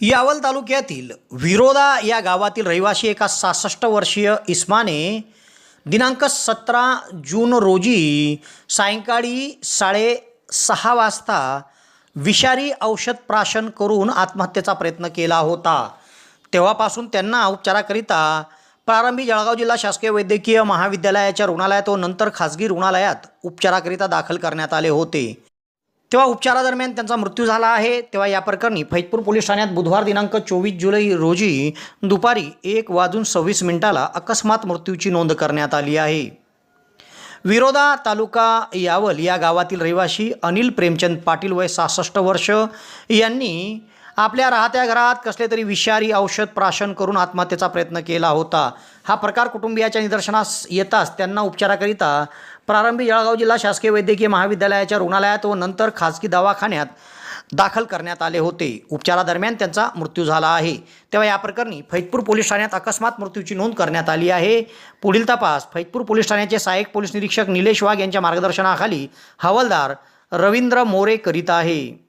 यावल तालुक्यातील विरोदा या गावातील रहिवासी एका सहासष्ट वर्षीय इस्माने दिनांक सतरा जून रोजी सायंकाळी साडेसहा वाजता विषारी औषध प्राशन करून आत्महत्येचा प्रयत्न केला होता. तेव्हापासून त्यांना उपचाराकरिता प्रारंभी जळगाव जिल्हा शासकीय वैद्यकीय महाविद्यालयाच्या रुग्णालयात व नंतर खाजगी रुग्णालयात उपचाराकरिता दाखल करण्यात आले होते. तेव्हा उपचारादरम्यान त्यांचा मृत्यू झाला आहे. तेव्हा या प्रकरणी फैजपूर पोलीस ठाण्यात बुधवार दिनांक चोवीस जुलै रोजी दुपारी एक वाजून सव्वीस मिनिटाला अकस्मात मृत्यूची नोंद करण्यात आली आहे. विरोधा तालुका यावल या गावातील रहिवासी अनिल प्रेमचंद पाटील वय सहासष्ट वर्ष. यांनी आपल्या राहत्या घरात कसले तरी विषारी औषध प्राशन करून आत्महत्येचा प्रयत्न केला होता. हा प्रकार कुटुंबियाच्या निदर्शनास येताच त्यांना उपचाराकरिता प्रारंभी जळगाव जिल्हा शासकीय वैद्यकीय महाविद्यालयाच्या रुग्णालयात व नंतर खाजगी दवाखान्यात दाखल करण्यात आले होते. उपचारादरम्यान त्यांचा मृत्यू झाला आहे. तेव्हा या प्रकरणी फैजपूर पोलीस ठाण्यात अकस्मात मृत्यूची नोंद करण्यात आली आहे. पुढील तपास फैजपूर पोलीस ठाण्याचे सहाय्यक पोलीस निरीक्षक निलेश वाघ यांच्या मार्गदर्शनाखाली हवालदार रवींद्र मोरे करीत आहे.